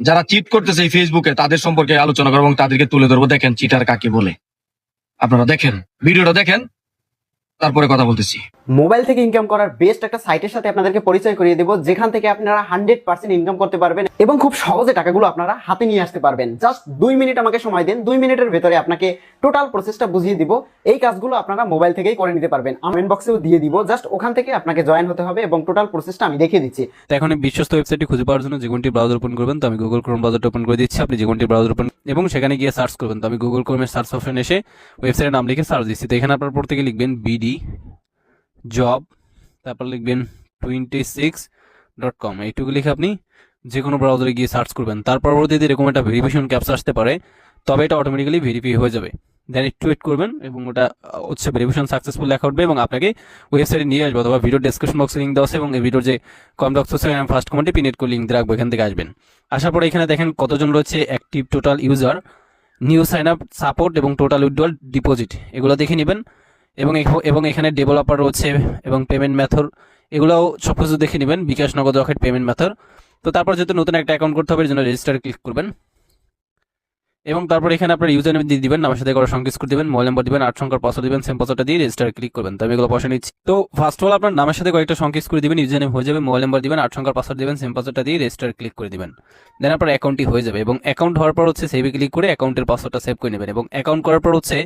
যারা চিট করতেছে এই ফেসবুকে তাদের সম্পর্কে আলোচনা করব এবং তাদেরকে তুলে ধরবো। দেখেন চিটার কাকে বলে। আপনারা দেখেন, ভিডিওটা দেখেন। তারপরে কথা বলতেছি। মোবাইল থেকে ইনকাম করার বেস্ট একটা সাইটের সাথে আপনাদেরকে পরিচয় করিয়ে দেবো যেখান থেকে আপনারা হান্ড্রেড পার্সেন্ট ইনকাম করতে পারবেন এবং খুব সহজে টাকাগুলো আপনারা হাতে নিয়ে আসতে পারবেন। জাস্ট দুই মিনিট আমাকে সময় দিন দুই মিনিটের ভেতরে আপনাকে টোটাল প্রসেসটা বুঝিয়ে দিব। এই কাজগুলো আপনারা মোবাইল থেকেই করে নিতে পারবেন। কমেন্ট বক্সেও দিয়ে দিব। জাস্ট ওখান থেকে আপনাকে জয়েন হতে হবে এবং টোটাল প্রসেসটা আমি দেখিয়ে দিচ্ছি। তো এখন এই বিশ্বস্ত ওয়েবসাইটটি খুঁজে পাওয়ার জন্য যে কোনটি ব্রাউজার ওপেন করবেন তো আমি গুগল ক্রোম ব্রাউজারটা ওপেন করে দিচ্ছি। আপনি যে কোনটি ব্রাউজার ওপেন এবং সেখানে গিয়ে সার্চ করবেন। তো আমি গুগল ক্রোমের সার্চ অপশন এসে ওয়েবসাইটের নাম লিখে সার্চ দিচ্ছি। তো এখানে আপনার পড়তে গিয়ে লিখবেন বিডি জব তারপর লিখবেন টোয়েন্টি সিক্স ডট কম এইটুকু লিখে আপনি যে কোনো ব্রাউজারে গিয়ে সার্চ করবেন। তার পরবর্তীতে এরকম একটা ভেরিফিকেশন ক্যাপস আসতে পারে, তবে এটা অটোমেটিক্যালি ভেরিফাই হয়ে যাবে। দেন একটু ওয়েট করবেন এবং ওটা হচ্ছে ভেরিফিকেশন সাকসেসফুল লেখা উঠবে এবং আপনাকে ওয়েবসাইটে নিয়ে আসবে অথবা ভিডিও ডেসক্রিপশন বক্সে লিঙ্ক দেওয়া আছে এবং এই ভিডিওর যে কম বক্স আমি ফার্স্ট কমেন্টে পিনেট করে লিঙ্ক রাখব, এখান থেকে আসবেন। আসার পরে এখানে দেখেন কতজন রয়েছে active total user new sign up support এবং টোটাল উইথড্রল ডিপোজিট এগুলো দেখে নেবেন। এবং এবং এখানে ডেভেলপার রয়েছে এবং পেমেন্ট মেথড এগুলোও সব কিছু দেখে নেবেন বিকাশ নগদ রকেট পেমেন্ট মেথড তো তারপর যেহেতু নতুন একটা অ্যাকাউন্ট করতে হবে এর জন্য রেজিস্টার ক্লিক করবেন। এবং তারপর এখানে আপনার ইউজার নেম দিয়ে দিবেন আমার সাথে করে সংকেত করে দিবেন মোবাইল নাম্বার দিবেন আট সংখ্যার পাসওয়ার্ড দিবেন সেম পাসওয়ার্ডটা দিয়ে রেজিস্টার ক্লিক করবেন। তো আমি এগুলো বসে নিচ্ছি। তো ফার্স্ট অফ অল আপনার নামের সাথে কয়েকটা সংকেত করে দিবেন ইউজার নেম হয়ে যাবে মোবাইল নাম্বার দিবেন আট সংখ্যার পাসওয়ার্ড দিবেন সেম পাসওয়ার্ডটা দিয়ে রেজিস্টার ক্লিক করে দিবেন। দেন আপনার অ্যাকাউন্টটি হয়ে যাবে এবং অ্যাকাউন্ট হওয়ার পর হচ্ছে সেভে ক্লিক করে অ্যাকাউন্টের পাসওয়ার্ডটা সেভ করে নেবেন। এবং অ্যাকাউন্ট করার পর হচ্ছে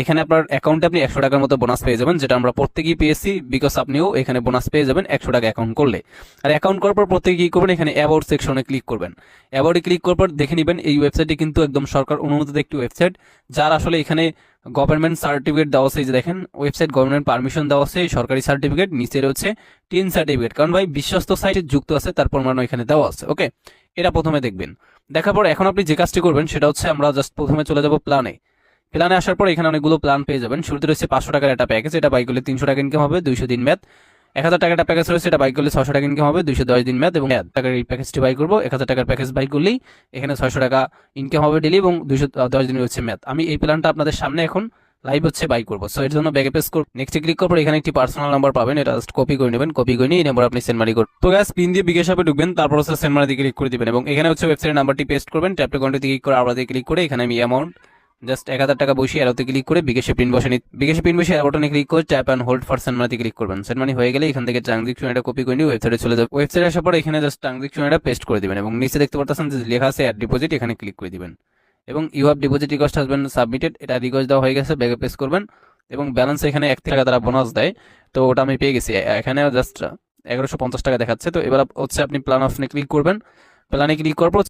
এখানে আপনার অ্যাকাউন্টে আপনি একশো টাকার মতো বোনাস পেয়ে যাবেন, যেটা আমরা প্রত্যেকেই পেয়েছি বিকজ আপনিও এখানে বোনাস পেয়ে যাবেন একশো টাকা অ্যাকাউন্ট করলে। আর অ্যাকাউন্ট করার পর প্রত্যেকে কী করবেন, এখানে অ্যাবাউট সেকশনে ক্লিক করবেন। অ্যাবাউটে ক্লিক করার পর দেখে নেবেন, এই ওয়েবসাইটটি কিন্তু একদম সরকার অনুমোদিত একটি ওয়েবসাইট যার আসলে এখানে গভর্নমেন্ট সার্টিফিকেট দেওয়া আছে যে দেখেন ওয়েবসাইট গভর্নমেন্ট পারমিশন দেওয়া আছে সরকারি সার্টিফিকেট নিচে রয়েছে টিন সার্টিফিকেট কারণ ভাই, বিশ্বস্ত সাইটে যুক্ত আছে, তার প্রমাণ এখানে দেওয়া আছে ওকে এটা প্রথমে দেখবেন। দেখার পর এখন আপনি যে কাজটি করবেন, সেটা হচ্ছে আমরা জাস্ট প্রথমে চলে যাব প্ল্যানে প্ল্যানে আসার পর এখানে অনেকগুলো প্ল্যান পেয়ে যাবেন। শুরুতে রয়েছে পাঁচশো টাকার একটা প্যাকেজ এটা বাই করলে তিনশো টাকা ইনকাম হবে, দুইশো দিন ম্যাথ এক হাজার টাকার প্যাকেজ রয়েছে, এটা বাই করলে ছশো টাকা ইনকাম হবে, দুইশো দশ দিন ম্যাথ এবং টাকার এই প্যাকেজটি বাই করব। এক হাজার টাকার প্যাকেজ বাই করলেই এখানে ছয়শো টাকা ইনকাম হবে ডেলি এবং দুইশো দশ দিন হচ্ছে ম্যাথ আমি এই প্ল্যানটা আপনাদের সামনে এখন লাইভ হচ্ছে বাই করব। সো এর জন্য ব্যাগে পেস করব নেক্সটে ক্লিক পর এখানে একটি পার্সোনাল নাম্বার পাবেন, এটা জাস্ট কপি করে নেবেন কপি করে নিয়ে এই নাম্বার আপনি সেন্ড মানি করবেন তো গ্যাস পিন দিয়ে বিকাশ অ্যাপে ঢুকবেন, তারপর হচ্ছে সেন্ড মানি দিয়ে ক্লিক করে দিবেন এবং এখানে হচ্ছে ওয়েবসাইটের নাম্বারটি পেস্ট করবেন ট্যাপ অ্যাকাউন্টে ক্লিক করে আবার ক্লিক করে এখানে আমি অ্যামাউন্ট জাস্ট এক হাজার টাকা বসিয়ে অ্যারোতে ক্লিক করে বিকাশে পিন বসে বিকাশে পিন বসে অ্যারোটনে ক্লিক করে tap and hold for send মানিতে ক্লিক করবেন। সেন্ড মানি হয়ে গেলে এখান থেকে ট্রানজেকশন এটা কপি করে নিয়ে ওয়েবসাইটে চলে যাবে। ওয়েবসাইটে আসার পর এখানে জাস্ট ট্রানজেকশন এটা পেস্ট করে দিবেন এবং নিচে দেখতে পাচ্ছেন যে লেখা আছে অ্যাড ডিপোজিট এখানে ক্লিক করে দিবেন। এবং ইউ হ্যাভ ডিপোজিট রিকোয়েস্ট হাজ বিন সাবমিটেড এটা রিকোয়েস্ট দেওয়া হয়ে গেছে ব্যাগে পেস্ট করবেন এবং ব্যালেন্স এখানে এক টাকা তারা বোনাস দেয়। তো ওটা আমি পেয়ে গেছি। এখানে জাস্ট এগারোশো পঞ্চাশ টাকা দেখাচ্ছে। তো এবার হচ্ছে আপনি প্ল্যান অপশনে ক্লিক করবেন। প্ল্যানে ক্লিক করার পর